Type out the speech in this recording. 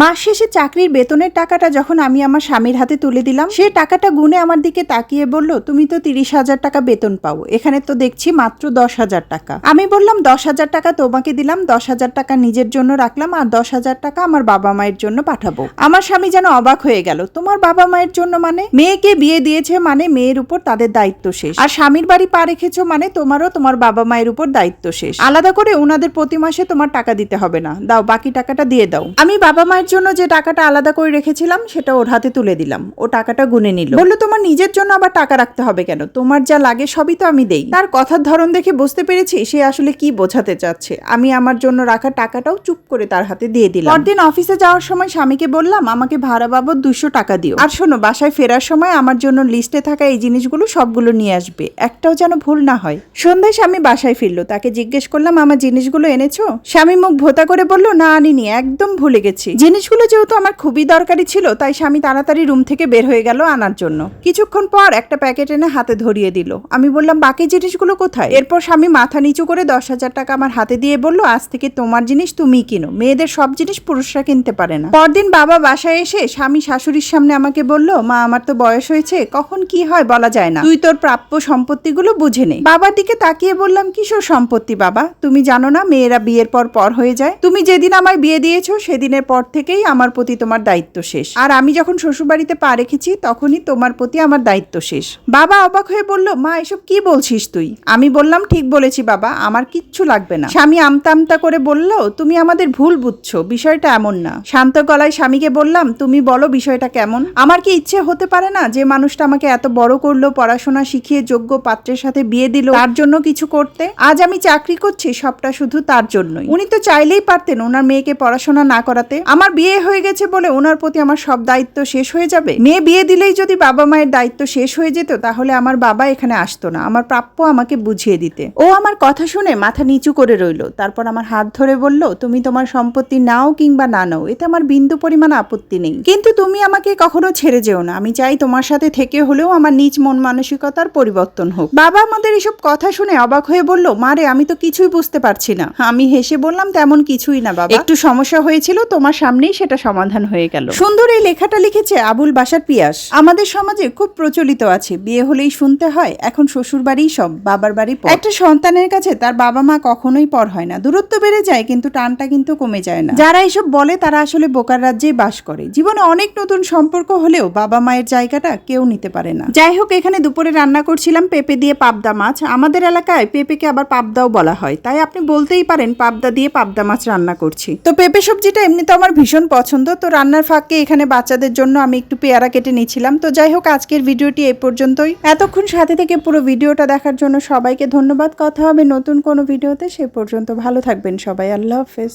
মাস শেষে চাকরির বেতনের টাকাটা যখন আমি আমার স্বামীর হাতে তুলে দিলাম, সে টাকাটা গুনে আমার দিকে তাকিয়ে বলল, তুমি তো তিরিশ হাজার টাকা বেতন পাও, এখানে তো দেখছি মাত্র দশ হাজার টাকা। আমি বললাম, দশ হাজার টাকা তোমাকে দিলাম, দশ হাজার টাকা নিজের জন্য রাখলাম আর দশ হাজার টাকা আমার বাবা মায়ের জন্য পাঠাবো। আমার স্বামী যেন অবাক হয়ে গেল, তোমার বাবা মায়ের জন্য মানে? মেয়েকে বিয়ে দিয়েছে মানে মেয়ের উপর তাদের দায়িত্ব শেষ, আর স্বামীর বাড়ি পা রেখেছো মানে তোমারও তোমার বাবা মায়ের উপর দায়িত্ব শেষ। আলাদা করে ওনাদের প্রতি মাসে তোমার টাকা দিতে হবে না, দাও বাকি টাকাটা দিয়ে দাও। আমি বাবা মায়ের জন্য যে টাকাটা আলাদা করে রেখেছিলাম, সেটা ওর হাতে তুলে দিলাম। ও টাকাটা গুনে নিল। বলল, তোমার নিজের জন্য আবার টাকা রাখতে হবে কেন? তোমার যা লাগে সবই তো আমি দেই। তার কথার ধরন দেখে বুঝতে পেরেছি, সে আসলে কি বোঝাতে চাচ্ছে। আমি আমার জন্য রাখা টাকাটাও চুপ করে তার হাতে দিয়ে দিলাম। পরদিন অফিসে যাওয়ার সময় স্বামীকে বললাম, আমাকে ভাড়া বাবদ দুশো টাকা দিও। আর শোনো, বাসায় ফেরার সময় আমার জন্য লিস্টে থাকা এই জিনিসগুলো সবগুলো নিয়ে আসবে। একটাও যেন ভুল না হয়। সন্ধ্যায় স্বামী বাসায় ফিরলো। তাকে জিজ্ঞেস করলাম, আমার জিনিসগুলো এনেছো? স্বামী মুখ ভোতা করে বলল, না, আনিনি, একদম ভুলে গেছি। জিনিসগুলো যেহেতু আমার খুবই দরকারি ছিল, তাই স্বামী তাড়াতাড়ি রুম থেকে বের হয়ে গেল আনার জন্য। কিছুক্ষণ পর একটা প্যাকেট এনে হাতে ধরিয়ে দিল। আমি বললাম, বাকি জিনিসগুলো কোথায়? এরপর স্বামী মাথা নিচু করে দশ হাজার টাকা আমার হাতে দিয়ে বলল, আজ থেকে তোমার জিনিস তুমিই কিনো। মেয়েদের সব জিনিস পুরুষরা কিনতে পারে না। পরদিন বাবা বাসায় এসে স্বামী শাশুড়ির সামনে আমাকে বলল, মা, আমার তো বয়স হয়েছে, কখন কি হয় বলা যায় না। তুই তোর প্রাপ্য সম্পত্তিগুলো বুঝে নে। বাবার দিকে তাকিয়ে বললাম কিসব সম্পত্তি বাবা? তুমি জানো না, মেয়েরা বিয়ের পর পর হয়ে যায়। তুমি যেদিন আমায় বিয়ে দিয়েছ, সেদিনের পর থেকেই আমার প্রতি তোমার দায়িত্ব শেষ। আর আমি যখন শ্বশুরবাড়িতে পা রেখেছি, তখনই তোমার প্রতি আমার দায়িত্ব শেষ। বাবা অবাক হয়ে বলল, মা, এসব কি বলছিস তুই? আমি বললাম, ঠিক বলেছি বাবা, আমার কিচ্ছু লাগবে না। স্বামী আমতা আমতা করে বলল, তুমি আমাদের ভুল বুঝছ, বিষয়টা এমন না। শান্ত গলায় স্বামীকে বললাম, তুমি বলো বিষয়টা কেমন? আমার কি ইচ্ছে হতে পারে না যে মানুষটা আমাকে এত বড় করল, পড়াশোনা শিখিয়ে যোগ্য পাত্রের সাথে বিয়ে দিল, তার জন্য কিছু করতে? আজ আমি চাকরি করছি, সবটা শুধু তার জন্যই। উনি তো চাইলেই পারতেন ওনার মেয়েকে পড়াশোনা না করাতে। আমার বিয়ে হয়ে গেছে বলে ওনার প্রতি আমার সব দায়িত্ব শেষ হয়ে যাবে? মেয়ে বিয়ে দিলেই যদি বাবা মায়ের দায়িত্ব শেষ হয়ে যেত, তাহলে আমার বাবা এখানে আসতো না। আমার প্রাপ্য আমাকে বুঝিয়ে দিতে। ও আমার কথা শুনে মাথা নিচু করে রইল। তারপর আমার হাত ধরে বলল, তুমি তোমার সম্পত্তি নাও কিংবা না নাও, এতে আমার বিন্দু পরিমাণ আপত্তি নেই। কিন্তু তুমি আমাকে কখনো ছেড়ে যেও না। আমি চাই তোমার সাথে থেকে হলেও আমার নিজ মন মানসিকতার পরিবর্তন হোক। বাবা আমাদের এসব কথা শুনে অবাক হয়ে বলল মারে আমি তো কিছুই বুঝতে পারছি না। আমি হেসে বললাম, তেমন কিছুই না বাবা। একটু সমস্যা হয়েছিল, তোমার সামনেই সেটা সমাধান হয়ে গেল। সুন্দর এই লেখাটা লিখেছে আবুল বাসার পিয়াস। আমাদের সমাজে খুব প্রচলিত আছে, বিয়ে হলেই শুনতে হয়, এখন শ্বশুর বাড়িই সব, বাবার বাড়ি পর। একটা সন্তানের কাছে তার বাবা মা কখনোই পর হয় না, দূরত্ব বেড়ে যায় কিন্তু টানটা কিন্তু কমে যায় না। যারা এসব বলে তারা আসলে বোকার রাজ্যেই বাস করে। জীবনে অনেক নতুন সম্পর্ক হলেও বাবা মায়ের জায়গাটা কেউ নিতে পারে না। যাই হোক, এখানে দুপুরে রান্না করছিলাম, পেঁপে দিয়ে পাবদা মাছ। আমাদের এলাকায় পেঁপেকে আবার পাবদাও বলা হয়, তাই আপনি বলতেই পারেন পাবদা দিয়ে পাবদা মাছ রান্না করছি। তো পেঁপে সবজিটা এমনিতে আমার ভীষণ পছন্দ। তো রান্নার ফাঁকে এখানে বাচ্চাদের জন্য আমি একটু পেয়ারা কেটে নিয়েছিলাম। তো যাই হোক, আজকের ভিডিওটি এই পর্যন্তই। এতক্ষণ সাথে থেকে পুরো ভিডিওটা দেখার জন্য সবাইকে ধন্যবাদ। কথা হবে নতুন কোনো ভিডিওতে, সে পর্যন্ত ভালো থাকবেন সবাই। আল্লাহ হাফেজ।